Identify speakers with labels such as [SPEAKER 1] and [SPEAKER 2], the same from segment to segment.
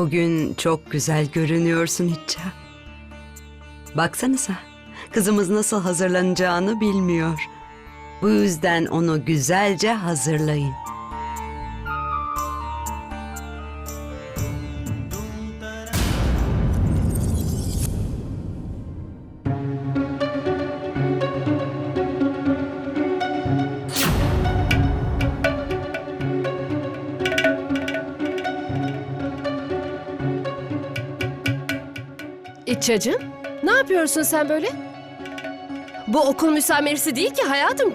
[SPEAKER 1] Bugün çok güzel görünüyorsun İtça. Baksanıza, kızımız nasıl hazırlanacağını bilmiyor. Bu yüzden onu güzelce hazırlayın.
[SPEAKER 2] İçacığım, ne yapıyorsun sen böyle? Bu okul müsameresi değil ki hayatım.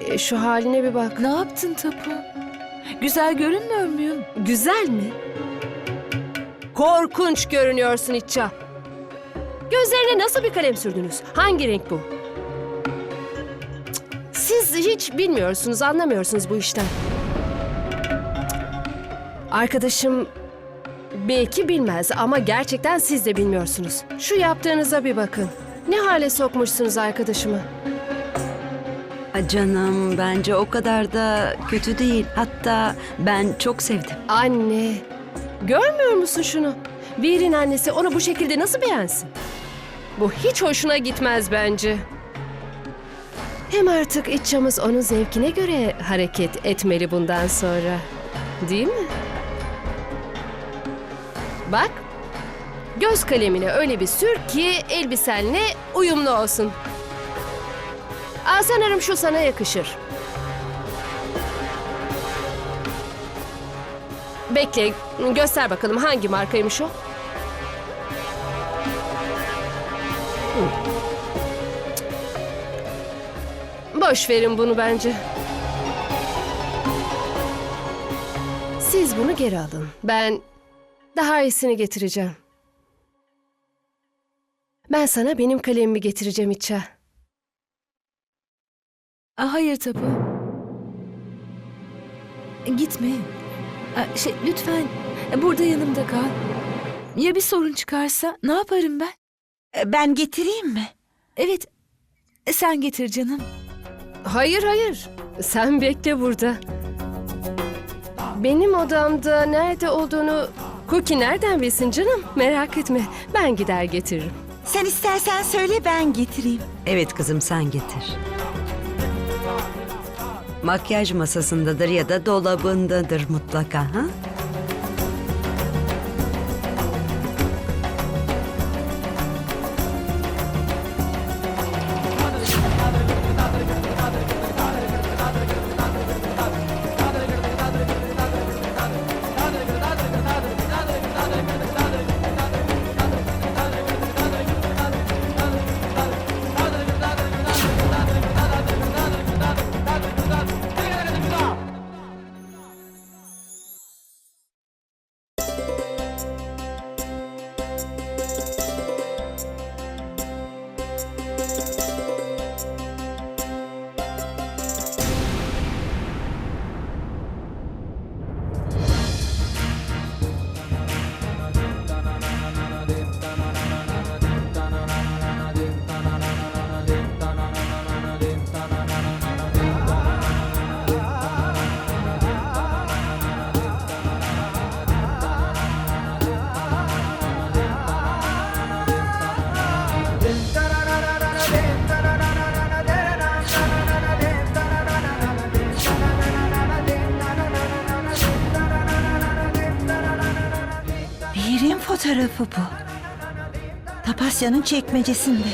[SPEAKER 2] E, şu haline bir bak.
[SPEAKER 3] Ne yaptın Tapu? Güzel görünmüyor muyum?
[SPEAKER 2] Güzel mi? Korkunç görünüyorsun İtça. Gözlerine nasıl bir kalem sürdünüz? Hangi renk bu? Cık, Siz hiç bilmiyorsunuz, anlamıyorsunuz bu işten. Cık. Arkadaşım belki bilmez ama gerçekten siz de bilmiyorsunuz. Şu yaptığınıza bir bakın. Ne hale sokmuşsunuz arkadaşımı?
[SPEAKER 1] Canım bence o kadar da kötü değil. Hatta ben çok sevdim.
[SPEAKER 2] Anne, görmüyor musun şunu? Birinin annesi onu bu şekilde nasıl beğensin? Bu hiç hoşuna gitmez bence. Hem artık İççamız onun zevkine göre hareket etmeli bundan sonra. Değil mi? Bak, göz kalemine öyle bir sür ki elbisenle uyumlu olsun. Aa, sanırım şu sana yakışır. Bekle, göster bakalım hangi markaymış o? Boş verin bunu bence. Siz bunu geri alın. Ben daha iyisini getireceğim. Ben sana benim kalemimi getireceğim İtça.
[SPEAKER 3] Aa, hayır Tapu. Gitme. Aa, şey, lütfen burada yanımda kal. Ya bir sorun çıkarsa ne yaparım ben?
[SPEAKER 4] E, Ben getireyim mi?
[SPEAKER 3] Evet, sen getir canım.
[SPEAKER 2] Hayır hayır. Sen bekle burada. Benim odamda nerede olduğunu Cookie nereden bilsin canım? Merak etme. Ben gider getiririm.
[SPEAKER 4] Sen istersen söyle ben getireyim.
[SPEAKER 1] Evet kızım sen getir. Makyaj masasındadır ya da dolabındadır mutlaka ha?
[SPEAKER 4] Fotoğrafı bu. Tapasya'nın çekmecesinde.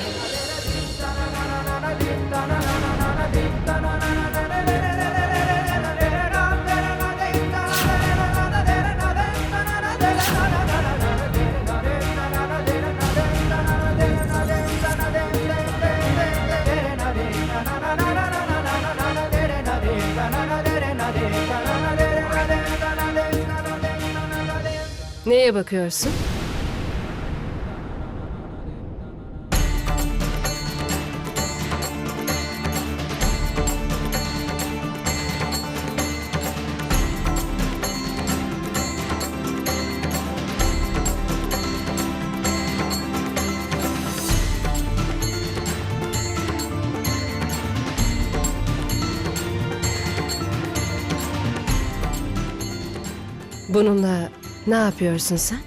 [SPEAKER 2] Neye bakıyorsun? Bununla ne yapıyorsun sen?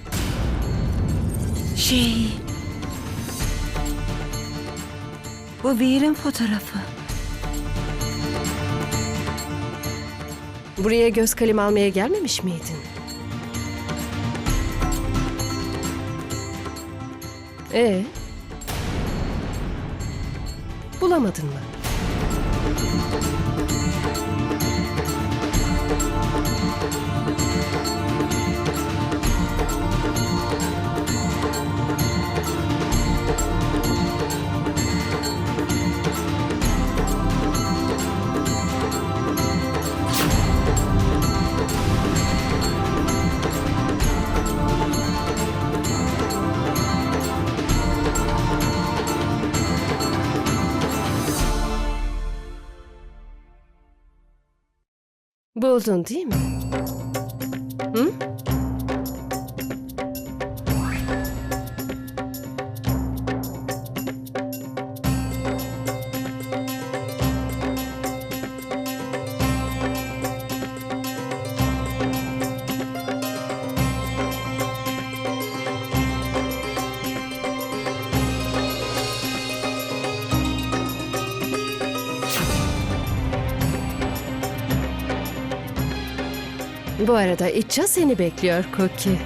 [SPEAKER 4] Şey... Bu Veer'in fotoğrafı.
[SPEAKER 2] Buraya göz kalem almaya gelmemiş miydin? Ee? Bulamadın mı? Buldun değil mi? Hı? Bu arada İtça seni bekliyor Cookie.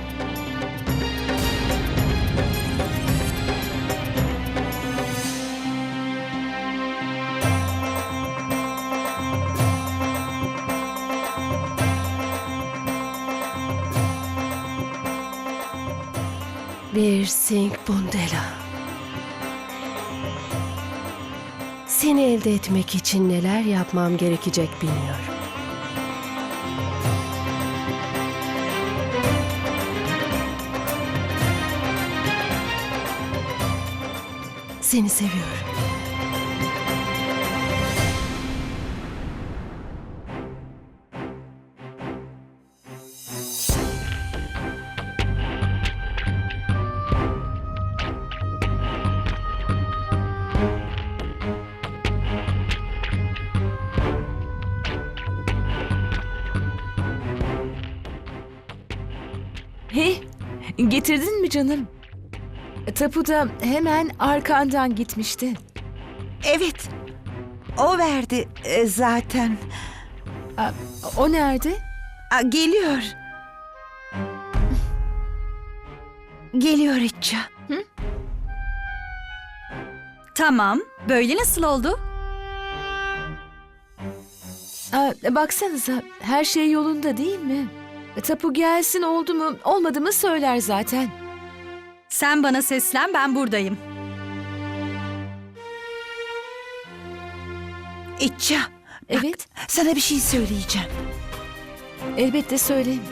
[SPEAKER 2] Bir Singh Bundela. Seni elde etmek için neler yapmam gerekecek bilmiyorum. Seni seviyorum.
[SPEAKER 3] Hey, getirdin mi canım? Tapu da hemen arkandan gitmişti.
[SPEAKER 4] Evet. O verdi e, zaten.
[SPEAKER 3] Aa, O nerede?
[SPEAKER 4] Aa, geliyor. Geliyor İtça.
[SPEAKER 5] Tamam. Böyle nasıl oldu?
[SPEAKER 3] Aa, baksanıza her şey yolunda değil mi? Tapu gelsin oldu mu olmadı mı söyler zaten.
[SPEAKER 5] Sen bana seslen ben buradayım.
[SPEAKER 4] İtça.
[SPEAKER 3] Evet
[SPEAKER 4] Sana bir şey söyleyeceğim.
[SPEAKER 3] elbette söyleyeyim.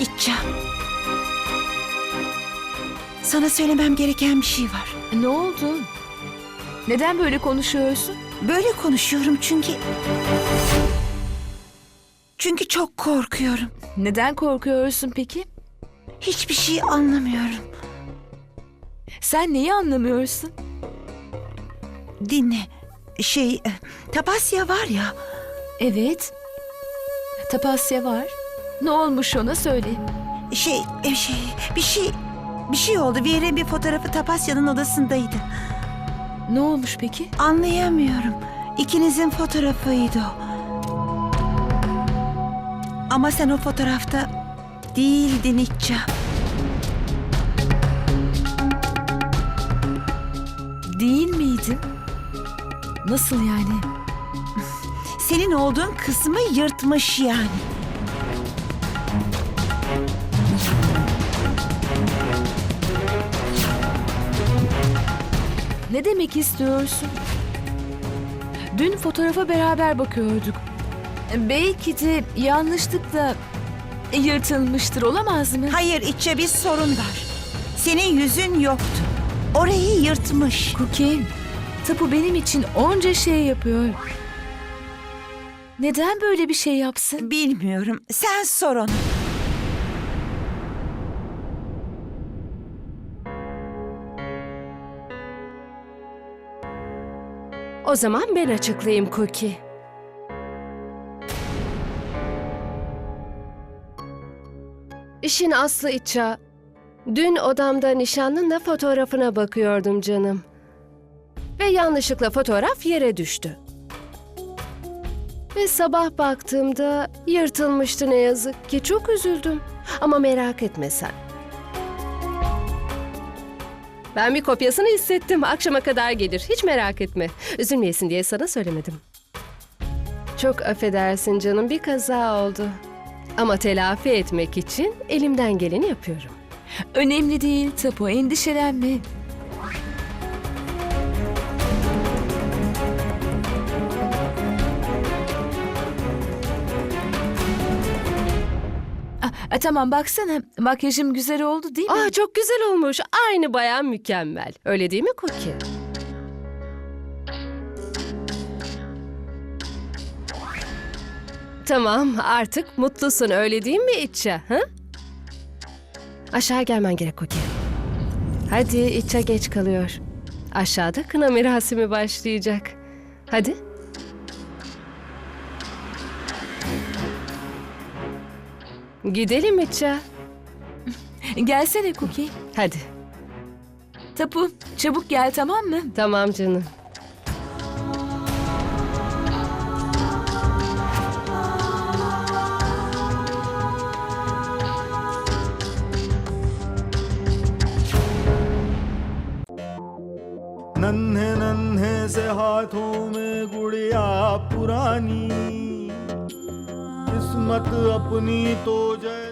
[SPEAKER 4] İtça. Sana söylemem gereken bir şey var.
[SPEAKER 3] Ne oldu? Neden böyle konuşuyorsun?
[SPEAKER 4] Böyle konuşuyorum çünkü... Çünkü çok korkuyorum.
[SPEAKER 3] Neden korkuyorsun peki?
[SPEAKER 4] Hiçbir şey anlamıyorum.
[SPEAKER 3] Sen neyi anlamıyorsun?
[SPEAKER 4] Dinle. Şey, e, Tapasya var ya.
[SPEAKER 3] Evet. Tapasya var. Ne olmuş ona söyle.
[SPEAKER 4] Şey, e, şey, bir şey, bir şey oldu. Yere bir fotoğrafı Tapasya'nın odasındaydı.
[SPEAKER 3] Ne olmuş peki?
[SPEAKER 4] Anlayamıyorum. İkinizin fotoğrafıydı o. Ama sen o fotoğrafta değildin İtça.
[SPEAKER 3] Değil miydim? Nasıl yani?
[SPEAKER 4] Senin olduğun kısmı yırtmış yani.
[SPEAKER 3] Ne demek istiyorsun? Dün fotoğrafa beraber bakıyorduk. Belki de yanlışlıkla yırtılmıştır olamaz mı?
[SPEAKER 4] Hayır İtça bir sorun var. Senin yüzün yoktu. Orayı yırtmış.
[SPEAKER 3] Cookie, Tapu benim için onca şey yapıyor. Neden böyle bir şey yapsın?
[SPEAKER 4] Bilmiyorum. Sen sor ona.
[SPEAKER 2] O zaman ben açıklayayım Cookie. İşin aslı İça. Dün odamda nişanlınla fotoğrafına bakıyordum canım. Ve yanlışlıkla fotoğraf yere düştü. Ve sabah baktığımda yırtılmıştı ne yazık ki. Çok üzüldüm. Ama merak etme sen. Ben bir kopyasını hissettim. Akşama kadar gelir. Hiç merak etme. Üzülmeyesin diye sana söylemedim. Çok affedersin canım. Bir kaza oldu. Ama telafi etmek için elimden geleni yapıyorum.
[SPEAKER 3] Önemli değil Tapu, endişelenme. Ah, tamam baksana, makyajım güzel oldu değil mi?
[SPEAKER 2] Aa çok güzel olmuş. Aynı bayan mükemmel. Öyle değil mi Cookie? Tamam artık mutlusun öyle değil mi İtça? Ha? Aşağı gelmen gerek Cookie. Hadi İtça geç kalıyor. Aşağıda kına merasimi başlayacak. Hadi. Gidelim İtça.
[SPEAKER 3] Gelsene Cookie.
[SPEAKER 2] Hadi.
[SPEAKER 3] Tapu, çabuk gel tamam mı?
[SPEAKER 2] Tamam canım.
[SPEAKER 6] नन्हे नन्हे से हाथों में गुड़िया पुरानी मत अपनी तो जय।